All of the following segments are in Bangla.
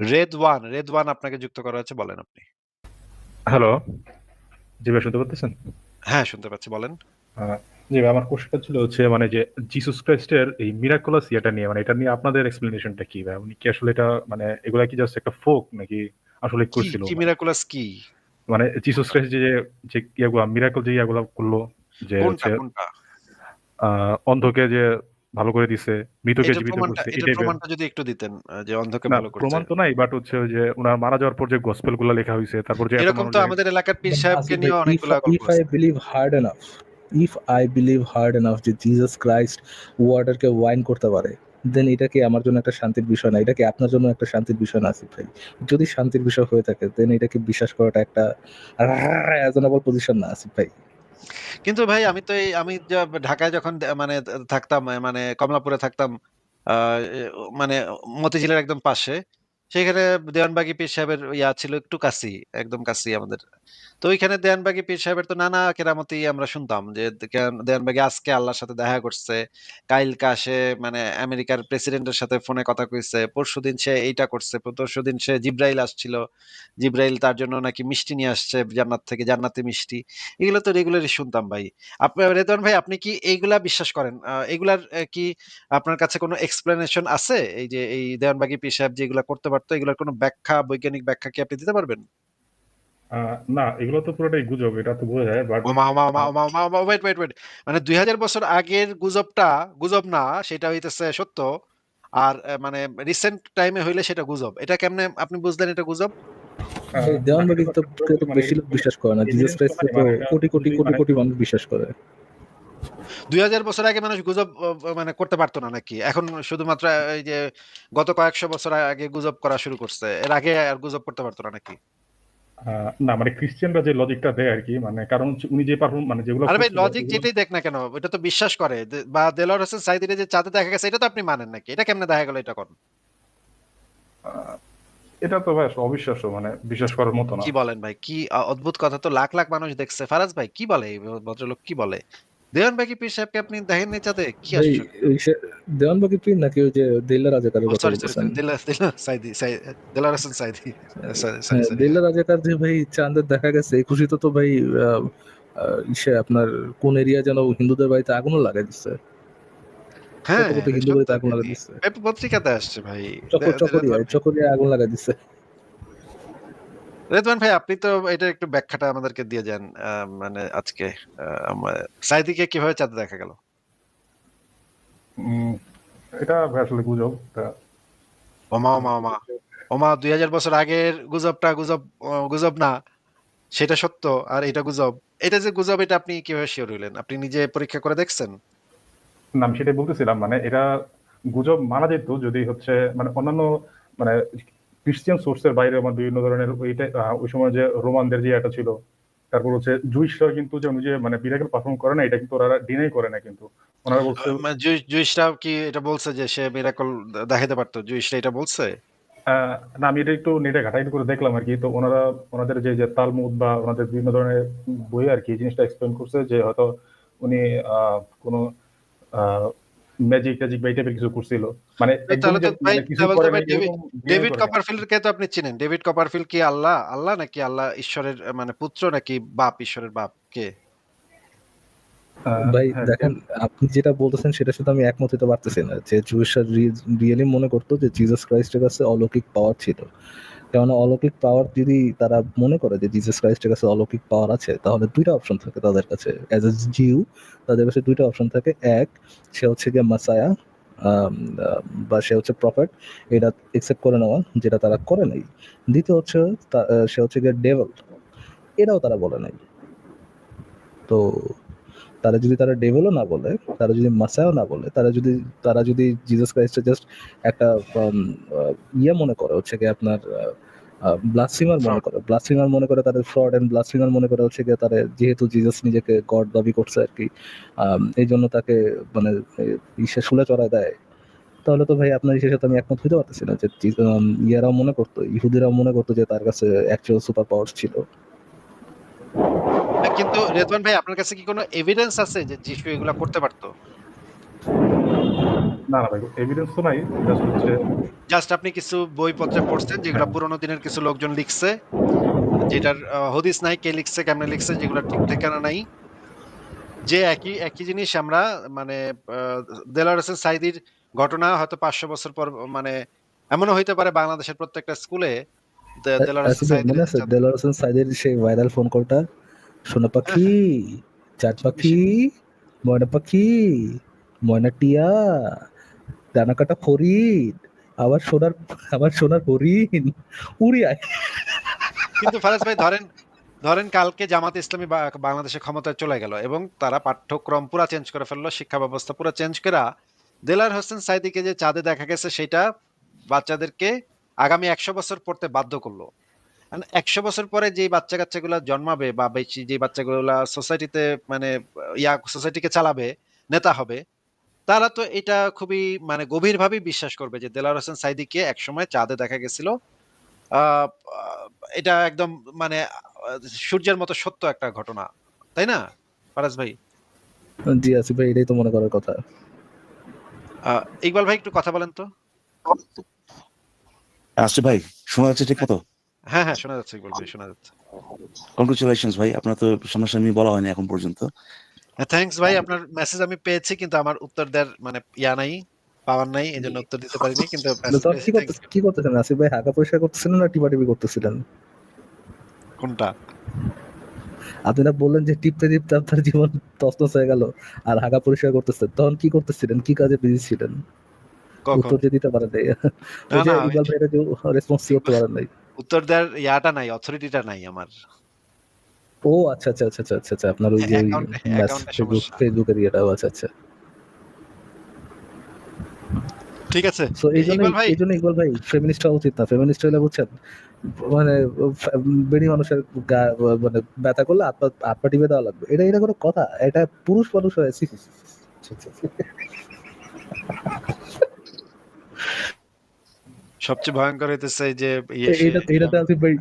রেদ ওয়ান রেদ ওয়ান আপনাকে যুক্ত করা হয়েছে বলেন আপনি। হ্যালো জি ভাই শুনতে পাচ্ছেন? হ্যাঁ শুনতে পাচ্ছি বলেন। জি ভাই আমার কোশ্চেনটা ছিল হচ্ছে মানে যে জিসাস ক্রাইস্টের এই মিরাকুলাস ইয়েটা নিয়ে মানে এটা নিয়ে আপনাদের এক্সপ্লেনেশনটা কি ভাই? উনি কি আসলে এটা মানে এগুলা কি জাস্ট একটা ফোক নাকি আসলে করছিল? কি মিরাকুলাস কি? মানে জিসাস ক্রাইস্ট যে যে ইয়াগুলা মিরাকল যে ইয়াগুলা করল যে হচ্ছে অন্ধকে যে ভালো করে দিছে মৃতকে জীবিত করছে টাইপের প্রমাণটা যদি একটু দিতেন যে অন্ধকে ভালো করছে। প্রমাণ তো নাই বাট হচ্ছে যে ওনার মারা যাওয়ার পর যে গসপেলগুলা লেখা হয়েছে তারপর যে এরকম তো আমাদের এলাকার পীর সাহেবকে নিয়ে অনেকগুলা গল্প if I আছে believe hard enough, if I believe hard যে জিসাস ক্রাইস্ট ওয়াটারকে ওয়াইন করতে পারে দেন এটা কি আমার জন্য একটা শান্তির বিষয় না? এটা কি আপনার জন্য একটা শান্তির বিষয় না আসিফ ভাই? যদি শান্তির বিষয় হয়ে থাকে দেন এটা কি বিশ্বাস করাটা একটা রিজনেবল পজিশন না আসিফ ভাই? কিন্তু ভাই, আমি তো এই, আমি ঢাকায় যখন মানে থাকতাম মানে কমলাপুরে থাকতাম মানে মতিঝিলের একদম পাশে সেখানে দেওয়ানবাগি পীর সাহেবের ইয়া ছিল একটু কাছি একদম কাছি আমাদের। তো ওইখানে দেওয়ানবাগি পীর সাহেবের তো নানা কেরামতি আমরা শুনতাম যে দে- দেওয়ানবাগি আজকে আল্লাহর সাথে দেখা করছে কাইল কাশে মানে আমেরিকার প্রেসিডেন্টের সাথে ফোনে কথা কইছে, পরশু দিন সে এইটা করছে, পরশু দিন সে জিব্রাইল আসছিল, জিব্রাইল তার জন্য নাকি মিষ্টি নিয়ে আসছে, জান্নাত থেকে জান্নাতি মিষ্টি, এগুলো তো রেগুলারই শুনতাম ভাই। আপনার রেদওয়ান ভাই, আপনি কি এইগুলা বিশ্বাস করেন? এগুলার কি আপনার কাছে কোনো এক্সপ্লেনেশন আছে? এই যে এই দেওয়ানবাগি পীর সাহেব যেগুলা করতে পারতো, এগুলার কোনো ব্যাখ্যা, বৈজ্ঞানিক ব্যাখ্যা কি আপনি দিতে পারবেন? না এগুলো তো পুরোটাই গুজব এটা তো বোঝা যায় বাট ওয়েট ওয়েট ওয়েট মানে দুই হাজার বছর আগের গুজবটা গুজব না সেটা হইতেছে সত্য। আর মানে রিসেন্ট টাইমে হইলে সেটা গুজব। এটা কেমনে আপনি বুঝলেন এটা গুজব? দেওয়ান বাগি তো কেউ বেশি লোক বিশ্বাস করে না। জিসাস ক্রাইস্ট তো কোটি কোটি কোটি কোটি মানুষ বিশ্বাস করে। দুই হাজার বছর আগে মানুষ গুজব মানে করতে পারতো না নাকি? এখন শুধুমাত্র এই যে গত কয়েকশো বছর আগে গুজব করা শুরু করছে এর আগে আর গুজব করতে পারতো না নাকি? না মানে খ্রিস্টানরা যে লজিকটা দেয় আর কি মানে কারণ হচ্ছে উনি যে পারফর্ম মানে যেগুলো আরে ভাই লজিক যেটাই দেখ না কেন এটা তো বিশ্বাস করে। বা দেলোয়ার হোসেন সাইদিরে যে চাঁদে দেখা গেছে এটা তো আপনি মানেন নাকি? এটা কেমনে দেখা গেল এটা কোন এটা তো ভাই অবিশ্বাস্য মানে বিশ্বাস করার মতো না। কি বলেন ভাই? কি অদ্ভুত কথা তো লাখ লাখ মানুষ দেখছে। ফারাজ ভাই কি বলে ভদ্রলোক? কি বলে? দেওয়ান ভাই পীর সাহেবকে আপনি দেখেন নি চাঁদে কি ভাই আশ্চর্য ওই সে- দেওয়ান বাগি প্রিন্ট নাকি ওই যে দিল্লা রাজাকারের কথা সরি সরি দিলা দিলা সাইদি সাই- Delwar Sayeedi. Sorry, sorry, sorry. দিল্লা রাজাকার যে ভাই চাঁদের দেখা গেছে এই তো ভাই আপনার কোন এরিয়া যেন হিন্দুদের বাড়িতে আগুন লাগাই দিচ্ছে। হ্যাঁ হিন্দু বাড়িতে আগুন লাগাই দিচ্ছে। পত্রিকাতে আসছে ভাই। চকরিয়া আগুন লাগাই দিচ্ছে। রেদওয়ান ভাই আপনি তো এটা একটু ব্যাখ্যাটা আমাদেরকে দিয়ে যান মানে আজকে সাইদিকে কীভাবে চাঁদে দেখা গেল? এটা আসলে গুজব ওমা ওমা ওমা। ওমা দুই হাজার বছর আগের গুজবটা গুজব গুজব না সেটা সত্য আর এটা গুজব। এটা যে গুজব এটা আপনি কীভাবে শিওর হইলেন? আপনি নিজে পরীক্ষা করে দেখছেন? না আমি সেটাই বলতেছিলাম মানে এটা গুজব মানা যেত যদি হচ্ছে মানে অন্যান্য মানে খ্রিস্টিয়ান সোর্সের বাইরে আমার বিভিন্ন ধরনের ওইটা ওই সময় যে রোমানদের যে একটা ছিল তারপর হচ্ছে জুইশরা কিন্তু যে যে মানে বিরাকেল পারফর্ম করে না এটা কিন্তু ওরা ডিনাই করে না কিন্তু। ওনারা বলছে মানে জুইশরা কি এটা বলছে যে সে মিরাকল দেখাতে পারতো? জুইশরা এটা বলছে? না আমি এটা একটু নেটে ঘাটাঘাটি করে দেখলাম আর কি। তো ওনারা ওনাদের যে যে তালমুদ বা ওনাদের বিভিন্ন ধরনের বই আর কি জিনিসটা এক্সপ্লেন করছে যে হয়তো উনি আহ, কোনো ম্যাজিক ট্যাজিক বা টাইপের কিছু করছিল। মানে তাহলে তো ভাই মানে কিছু তাহলে তো ডেভিড ডেভিড আপনি চিনেন? ডেভিড কপারফিল্ড কি আল্লাহ আল্লাহ নাকি আল্লাহ ঈশ্বরের মানে পুত্র নাকি বাপ ঈশ্বরের বাপ? কে? ভাই হ্যাঁ, দেখেন আপনি যেটা বলতেছেন সেটা শুধু আমি একমত হতে পারতেছি না যে রিয়েলি মনে করতো যে জিসাস ক্রাইস্টের কাছে অলৌকিক পাওয়ার ছিল। কেননা অলৌকিক পাওয়ার যদি তারা মনে করে যে জিসাস ক্রাইস্টের কাছে অলৌকিক পাওয়ার আছে, তাহলে দুইটা অপশন থাকে তাদের কাছে। অ্যাজ এ জিউ তাদের কাছে দুইটা অপশন থাকে। এক, সে হচ্ছে গিয়ে মাসায়া বা সে হচ্ছে প্রফেট এটা একসেপ্ট করে নেওয়া, যেটা তারা করে নাই। দ্বিতীয় হচ্ছে সে হচ্ছে গিয়ে ডেভেল এটাও তারা বলে নাই। তো তারা যদি তারা ডেভেলও না বলে তারা যদি মাসায়ও না বলে তারা যদি তারা যদি জিজাস ক্রাইস্টের জাস্ট একটা ইয়ে মনে করে হচ্ছে কি আপনার ব্লাসিমার মনে করে। ব্লাসিমার মনে করে তাদের ফ্রড এন্ড ব্লাসিমার মনে করে হচ্ছে গিয়ে তারা যেহেতু জিজাস নিজেকে গড দাবি করছে আর কি এই জন্য তাকে মানে ঈশ্বর শুলে চড়ায় দেয়। তাহলে তো ভাই আপনার ইসের সাথে আমি একমত হইতে পারতেছি না যে ইয়ারাও মনে করতো ইহুদিরাও মনে করতো যে তার কাছে অ্যাকচুয়াল সুপার পাওয়ার ছিল। কিন্তু রেদওয়ান ভাই আপনার কাছে কি কোনো এভিডেন্স আছে যে যিশু এগুলা করতে পারতো? না না ভাই এভিডেন্স তো নাই জাস্ট হচ্ছে জাস্ট আপনি কিছু বইপত্রে পড়ছেন যেগুলো পুরোনো দিনের কিছু লোকজন লিখছে যেটার হদিস নাই কে লিখছে কেমনে লিখছে যেগুলো ঠিক ঠিকানা নাই। যে একই একই জিনিস আমরা মানে আহ, দেলোয়ার হোসেন সাইদির ঘটনা হয়তো পাঁচশো বছর পর মানে এমনও হইতে পারে বাংলাদেশের প্রত্যেকটা স্কুলে দে- দেলোয়ার হোসেন সাইদির মনে হোসেন সাইদের সেই ভাইরাল ফোন কলটা সোনা পাখি চাঁদ পাখি ময়না পাখি ময়না টিয়া ডানা কাটা ফরিদ আবার সোনার আবার সোনার হরিণ উড়ি আয়। কিন্তু ফারাজ ভাই ধরেন ধরেন কালকে জামাত ইসলামী বাংলাদেশে ক্ষমতায় চলে গেল এবং তারা পাঠ্যক্রম পুরা চেঞ্জ করে ফেলল শিক্ষা ব্যবস্থা পুরো চেঞ্জ করে দেলার হোসেন সাইদিকে যে চাঁদে দেখা গেছে সেটা বাচ্চাদেরকে আগামী একশো বছর পড়তে বাধ্য করল। একশো বছর পরে যে বাচ্চা কাচ্চাগুলো জন্মাবে বা বেশি যে বাচ্চাগুলো সোসাইটিতে মানে ইয়া সোসাইটিকে চালাবে নেতা হবে তারা তো এটা খুবই মানে গভীরভাবে বিশ্বাস করবে যে দেলার হোসেন সাইদিকে একসময় চাঁদে দেখা গেছিল। এটা একদম মানে সূর্যের মতো সত্য একটা ঘটনা তাই না ফারাজ ভাই? জি আসিফ ভাই এটাই তো মনে করার কথা। ইকবাল ভাই একটু কথা বলেন তো। আসছে ভাই শোনা যাচ্ছে ঠিক মতো? হ্যাঁ হ্যাঁ শোনা যাচ্ছে ইকবাল ভাই শোনা যাচ্ছে। কংগ্রেচুলেশন ভাই আপনার তো সামনাসামনি বলা হয়নি এখন পর্যন্ত। থ্যাঙ্কস ভাই আপনার মেসেজ আমি পেয়েছি কিন্তু আমার উত্তর দেওয়ার মানে ইয়া নাই পাওয়ার নাই এই জন্য উত্তর দিতে পারিনি কিন্তু কি করতেছেন? আসিফ ভাই করতেছিলেন না টিপাটিপি করতেছিলেন? কোনটা? আপনি না বললেন যে টিপতে টিপতে আপনার জীবন তছনছ হয়ে গেল আর হাগা পরিষ্কার করতেছেন। তখন কি করতেছিলেন? কি কাজে বিজি ছিলেন? উত্তর দিয়ে দিতে পারেন নাই। ওই যে ইকবাল ভাইরা রেসপন্স করতে পারেন নাই। উত্তর দেওয়ার ইয়াটা নাই অথরিটিটা নাই আমার। ও আচ্ছা আচ্ছা আচ্ছা আচ্ছা আচ্ছা আপনার ওই যে ফেসবুক ফেসবুকের আচ্ছা আচ্ছা। ঠিক আছে। সো এই জন্য এই জন্য ইকবাল ভাই ফেমিনিস্ট হওয়া উচিত না। ফেমিনিস্ট হলে বুঝছেন মানে বেড়ি মানুষের মানে ব্যথা করলে হাত পা টিপে দেওয়া লাগবে। এটা এটা কোনো কথা এটা পুরুষ মানুষ হয়ে ছি, ছি, ছি, ছি, ছি, ছি। সবচেয়ে ভয়ঙ্কর হইতেছে যে ইয়ে এটাতে আসিফ ভাই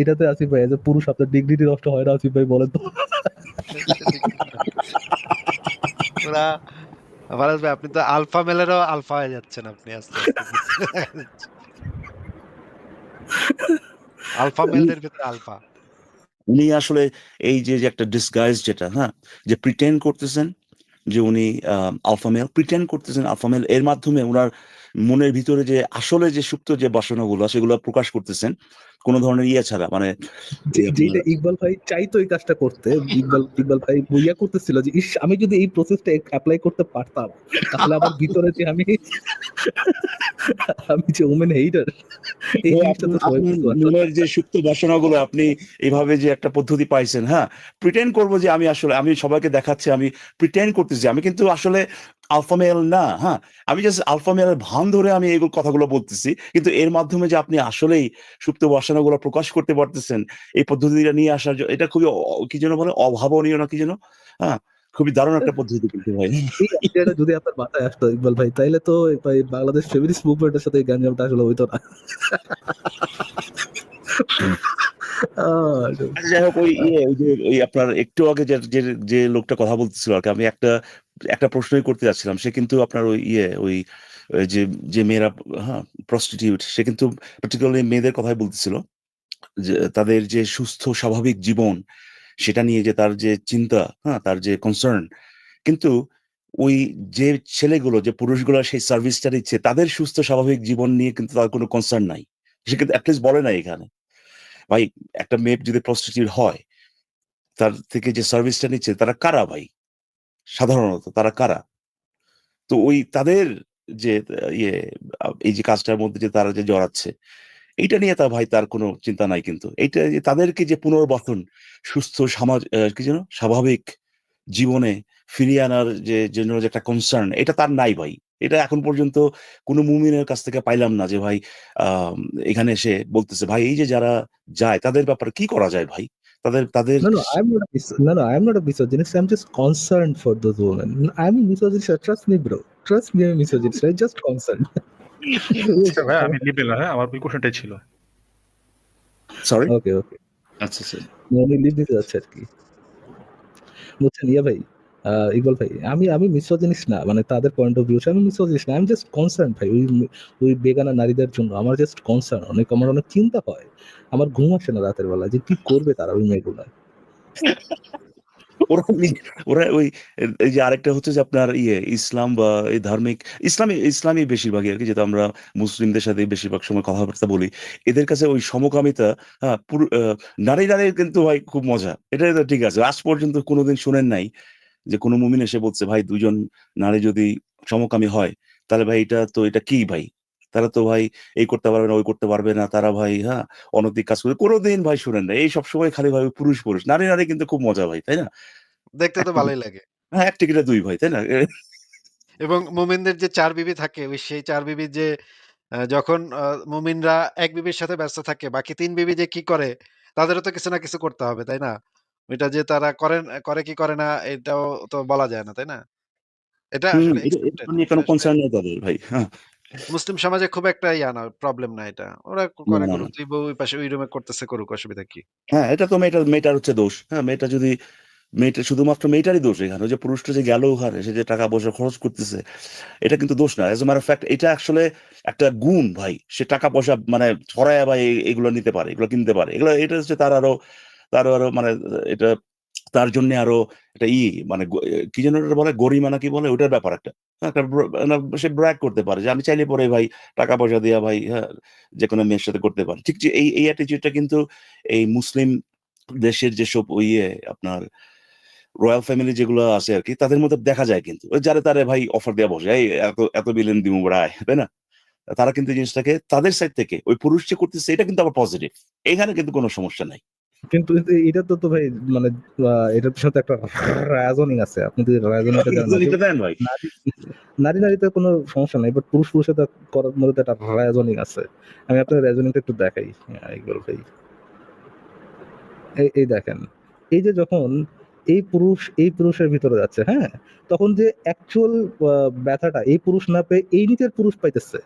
এটাতে আসিফ ভাই যে পুরুষ আপনার ডিগনিটি নষ্ট হয় না আসিফ ভাই বলেন তো? ফারাজ ভাই আপনি তো আলফা মেলেরও আলফা হয়ে যাচ্ছেন আপনি আস্তে আলফা মেলদের ভিতরে আলফা। উনি আসলে এই যে যে একটা ডিসগাইজ যেটা হ্যাঁ যে প্রিটেন্ড করতেছেন যে উনি আলফা মেল প্রিটেন্ড করতেছেন আলফা মেল এর মাধ্যমে ওনার মনের ভিতরে যে আসলে যে সুপ্ত যে বাসনাগুলো সেগুলো প্রকাশ করতেছেন কোনো ধরনের ইয়ে ছাড়া মানে যেটা ইকবাল ভাই চাইতো এই কাজটা করতে ইকবাল ইকবাল ভাই বইয়া করতেছিল যে ইস আমি যদি এই প্রসেসটা অ্যাপ্লাই করতে পারতাম তাহলে আমার ভিতরে যে আমি আমি যে ওমেন হেইটার এই। মনের যে সুপ্ত বাসনাগুলো আপনি এইভাবে যে একটা পদ্ধতি পাইছেন হ্যাঁ প্রিটেন্ড করব যে আমি আসলে আমি সবাইকে দেখাচ্ছি আমি প্রিটেন্ড করতেছি আমি কিন্তু আসলে আলফা মেল না হ্যাঁ আমি জাস্ট আলফা মেলের ভান ধরে আমি এগুলো কথাগুলো বলতেছি কিন্তু এর মাধ্যমে যে আপনি আসলেই সুপ্ত বাসনাগুলো প্রকাশ করতে পারতেছেন এই পদ্ধতিটা নিয়ে আসার জ- এটা খুবই কি যেন বলে অভাবনীয় না কি যেন? হ্যাঁ খুবই দারুণ একটা পদ্ধতি কিন্তু ভাই। যদি আপনার মাথায় আসতো ইকবাল ভাই তাইলে তো ভাই বাংলাদেশ ফেমিনিস্ট মুভমেন্টের সাথে এই গ্যাঞ্জামটা আসলে হইতো না। আচ্ছা, যাই হোক ওই ইয়ে যে ওই আপনার একটু আগে যে যে লোকটা কথা বলতেছিল আর কি আমি একটা একটা প্রশ্নই করতে যাচ্ছিলাম সে কিন্তু আপনার ওই ইয়ে ওই ওই যে যে মেয়েরা হ্যাঁ প্রস্টিটিউট সে কিন্তু পার্টিকুলারলি মেয়েদের কথাই বলতেছিল যে, তাদের যে সুস্থ, স্বাভাবিক জীবন, সেটা নিয়ে যে তার যে চিন্তা হ্যাঁ তার যে কনসার্ন কিন্তু ওই যে ছেলেগুলো, যে পুরুষগুলো সেই সার্ভিসটা দিচ্ছে তাদের সুস্থ, স্বাভাবিক জীবন নিয়ে কিন্তু তার কোনো কনসার্ন নাই। সে কিন্তু অ্যাটলিস্ট বলে না এখানে। ভাই, একটা মেয়ে যদি প্রস্টিটিউট হয়, তার থেকে যে সার্ভিসটা নিচ্ছে, তারা কারা ভাই? সাধারণত তারা কারা? তো ওই তাদের যে ইয়ে এই যে কাজটার মধ্যে যে তারা যে জড়াচ্ছে এইটা নিয়ে তা ভাই তার কোনো চিন্তা নাই কিন্তু। এইটা যে তাদেরকে যে পুনর্বাসন সুস্থ সমাজ কি যেন স্বাভাবিক জীবনে ফিরিয়ে আনার যে জন্য যে একটা কনসার্ন এটা তার নাই ভাই। এটা এখন পর্যন্ত কোনো মুমিনের কাছ থেকে পাইলাম না যে ভাই এখানে এসে বলতেছে ভাই এই যে যারা যায় তাদের ব্যাপারে কি করা যায় ভাই? তাদের তাদের No, no, I'm not no. Trust me, I'm a misogynist. I'm just concerned. ভাই আমি লিবেল হ্যাঁ আমার ওই কোশ্চেনটাই ছিল সরি okay, okay. আচ্ছা আচ্ছা উনি লিভ দিতে যাচ্ছে আর কি বুঝছেন ইয়া ভাই ইকবাল ভাই আমি আমি মিসোজিনিস না মানে তাদের পয়েন্ট অফ ভিউ আমি মিসোজিনিস না আমি জাস্ট কনসার্ন ভাই ওই ওই বেগানা নারীদের জন্য আমার জাস্ট কনসার্ন অনেক আমার অনেক চিন্তা হয় আমার ঘুম আসে না রাতের বেলা যে কি করবে তারা ওই মেয়েগুলা ওরা ওই যে আরেকটা হচ্ছে যে আপনার ইয়ে ইসলাম বা এই ধার্মিক, ইসলামী ইসলামী বেশিরভাগই আর কি যেটা আমরা মুসলিমদের সাথে বেশিরভাগ সময় কথাবার্তা বলি, এদের কাছে ওই সমকামিতা হ্যাঁ নারী নারী কিন্তু ভাই খুব মজা, এটা তো ঠিক আছে, আজ পর্যন্ত কোনোদিন শুনেন নাই যে কোনো মুমিন এসে বলছে, ভাই দুজন নারী যদি সমকামী হয়, তাহলে ভাই এটা তো, এটা কি ভাই? তারা তো ভাই এই করতে পারবে না ওই করতে পারবে না তারা ভাই হ্যাঁ অনৈতিক কাজ করে কোনোদিন ভাই শুনেন না এই সবসময় খালি ভাই পুরুষ পুরুষ নারী নারী কিন্তু খুব মজা ভাই তাই না? দেখতে তো ভালোই লাগে। হ্যাঁ এক টিকিটে দুই ভাই তাই না? এবং মুমিনদের যে চার বিবি থাকে ওই সেই চার বিবি যে যখন মুমিনরা এক বিবির সাথে ব্যস্ত থাকে বাকি তিন বিবি যে কি করে তাদেরও তো কিছু না কিছু করতে হবে তাই না? এটা যে তারা করেন করে কি করে না এটাও তো বলা যায় না তাই না? এটা কোনো কনসার্ন নেই তাদের ভাই হ্যাঁ। মুসলিম সমাজে খুব একটা ইয়া না প্রবলেম না এটা। ওরা না, করে না, করুক না। তুই বউ ওই পাশে ওই রুমে করতেছে করুক অসুবিধা কি? হ্যাঁ এটা তো মেয়েটার মেয়েটার হচ্ছে দোষ। হ্যাঁ মেয়েটা যদি মেয়েটা শুধুমাত্র মেয়েটারই দোষ এখানে। ওই যে পুরুষটা যে গেল ওখানে সে যে টাকা পয়সা খরচ করতেছে এটা কিন্তু দোষ না। এজ এ ফ্যাক্ট এটা আসলে একটা গুণ ভাই। সে টাকা পয়সা মানে ছড়ায় বা এগুলো নিতে পারে এগুলো কিনতে পারে। এগুলো এটা হচ্ছে তার আরও তার আরও মানে এটা তার জন্য আরও একটা ই মানে কি যেন ওটা বলে গরিমা না কি বলে ওটার ব্যাপার একটা। হ্যাঁ, একটা ব্র- না, সে ব্র্যাক করতে পারে যে আমি চাইলে পরে ভাই টাকা পয়সা দিয়া ভাই হ্যাঁ যে কোনো মেয়ের সাথে করতে পারে। ঠিক যে এই এই অ্যাটিটিউডটা কিন্তু এই মুসলিম দেশের যেসব ইয়ে আপনার রয়্যাল ফ্যামিলি যেগুলো আছে আর কি তাদের মধ্যে দেখা যায় কিন্তু। যারা তারে ভাই অফার দেওয়া বসে এই এত এত বিলিয়ন দিমু রায় তাই না? তারা কিন্তু জিনিসটাকে তাদের সাইড থেকে ওই পুরুষ যে করতেছে এটা কিন্তু আবার পজিটিভ এখানে কিন্তু কোনো সমস্যা নাই। কিন্তু এটা তো তো ভাই মানে এটার তো একটা রাজনিং আছে। আপনি যদি রাজনিংটা দেন নারী নারী নারীতে কোনো সমস্যা নাই বাট পুরুষ পুরুষের তো করার মধ্যে তো একটা রেজনিং আছে। আমি আপনার রেজনিংটা একটু দেখাই। হ্যাঁ, ইকবাল ভাই। এই এই দেখেন এই যে যখন এই পুরুষ এই পুরুষের ভিতরে যাচ্ছে হ্যাঁ তখন যে অ্যাকচুয়াল ব্যথাটা এই পুরুষ না পেয়ে এই নিচের পুরুষ পাইতেছে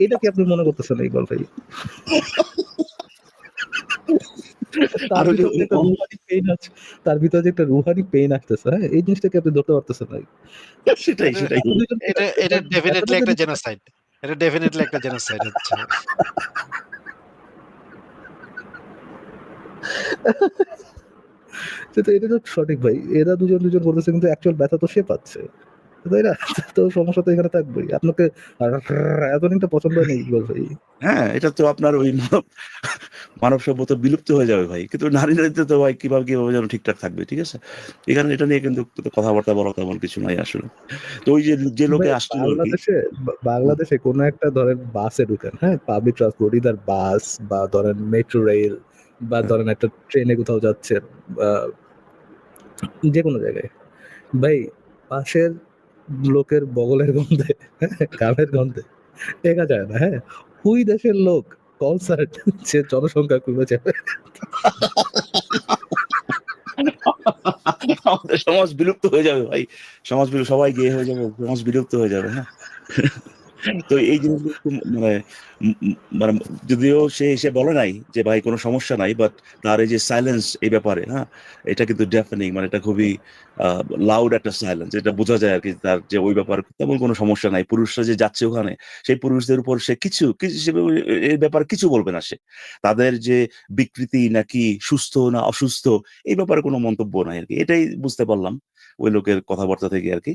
এটা কি আপনি মনে করতেছেন ইকবাল ভাই? তার আরও যে ভিতরে একটা রুহানি পেইন আছে তার ভিতরে যে একটা রুহানি পেইন আসতেছে হ্যাঁ এই জিনিসটাকে আপনি ধরতে পারতেছেন না। সেটাই সেটাই। এটা এটা ডেফিনেটলি একটা জেনোসাইড এটা ডেফিনেটলি একটা জেনোসাইড হচ্ছে। সেটা এটা তো সঠিক ভাই। এরা দুজন দুজন বলতেছে কিন্তু অ্যাকচুয়াল ব্যথা তো সে পাচ্ছে। তাই না তো সমস্যা তো এখানে থাকবেই। আপনাকে এতদিনটা পছন্দ নেই ভাই। হ্যাঁ এটা তো আপনার ওই মানব সভ্যতা বিলুপ্ত হয়ে যাবে ভাই। কিন্তু নারী নারীতে তো ভাই কীভাবে কীভাবে যেন ঠিকঠাক থাকবে ঠিক আছে? এখানে এটা নিয়ে কিন্তু কথাবার্তা বলা তেমন কিছু নাই আসলে। তো ওই যে যে লোকে আসছিল বাংলাদেশে বাংলাদেশে কোনো একটা ধরেন বাসে ঢুকেন হ্যাঁ? পাবলিক ট্রান্সপোর্ট ইদার বাস বা ধরেন মেট্রো রেল বা হ্যাঁ। ধরেন একটা ট্রেনে কোথাও যাচ্ছেন বা যে কোনো জায়গায়। ভাই পাশের লোকের বগলের গন্ধে কালের গন্ধে। টেকা যায় না হ্যাঁ? ওই দেশের লোক কনসার্ট সে জনসংখ্যা কমে যাবে সমাজ বিলুপ্ত হয়ে যাবে ভাই। সমাজ সবাই গিয়ে হয়ে যাবে, সমাজ বিলুপ্ত হয়ে যাবে হ্যাঁ? তো এই জিনিসগুলো মানে মানে যদিও সে এসে বলে নাই যে, ভাই, কোনো সমস্যা নাই বাট তার এই যে সাইলেন্স এই ব্যাপারে হ্যাঁ এটা কিন্তু ডেফেনিং মানে এটা খুবই লাউড একটা সাইলেন্স এটা বোঝা যায় আর কি তার যে ওই ব্যাপারে তেমন কোনো সমস্যা নাই। পুরুষরা যে যাচ্ছে ওখানে, সেই পুরুষদের উপর সে কিছু এই ব্যাপারে কিছু বলবে না সে। তাদের যে বিকৃতি নাকি সুস্থ না অসুস্থ, এই ব্যাপারে কোনো মন্তব্য নাই আর কি এটাই বুঝতে পারলাম, ওই লোকের কথাবার্তা থেকে আর কি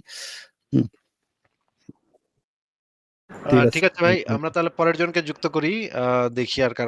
আছে। ঠিক আছে। ভাই আমরা তাহলে পরের জনকে যুক্ত করি আহ, দেখি আর কারা